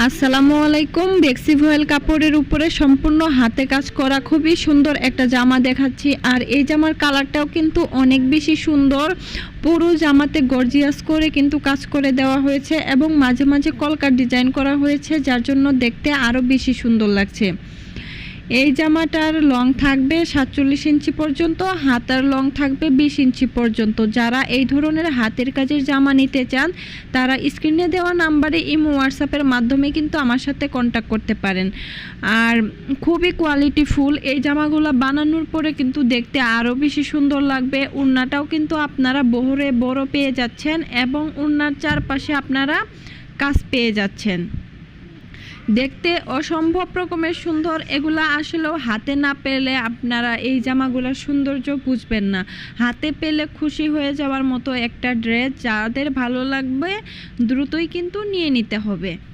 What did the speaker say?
আসসালামু আলাইকুম। বেক্সি ভয়েল কাপড়ের উপরে সম্পূর্ণ হাতে কাজ করা খুবই সুন্দর একটা জামা দেখাচ্ছি। আর এই জামার কালারটাও কিন্তু অনেক বেশি সুন্দর। পুরো জামাতে গর্জিয়াস করে কিন্তু কাজ করে দেওয়া হয়েছে এবং মাঝে মাঝে কলকার ডিজাইন করা হয়েছে, যার জন্য দেখতে আরও বেশি সুন্দর লাগছে। এই জামাটার লং থাকবে সাতচল্লিশ ইঞ্চি পর্যন্ত হাতার লং থাকবে বিশ ইঞ্চি পর্যন্ত। যারা এই ধরনের হাতের কাজের জামা নিতে চান, তারা স্ক্রিনে দেওয়া নাম্বারে ইমো হোয়াটসঅ্যাপের মাধ্যমে কিন্তু আমার সাথে কন্ট্যাক্ট করতে পারেন। আর খুবই কোয়ালিটি ফুল, এই জামাগুলো বানানোর পরে কিন্তু দেখতে আরও বেশি সুন্দর লাগবে। উন্নাটাও কিন্তু আপনারা বহরে বড় পেয়ে যাচ্ছেন এবং উন্নার চারপাশে আপনারা কাজ পেয়ে যাচ্ছেন। দেখতে অসম্ভব রকমের সুন্দর, এগুলা আসলেও হাতে না পেলে আপনারা এই জামাগুলোর সৌন্দর্য বুঝবেন না। হাতে পেলে খুশি হয়ে যাওয়ার মতো একটা ড্রেস যাদের ভালো লাগবে, দ্রুতই কিন্তু নিয়ে নিতে হবে।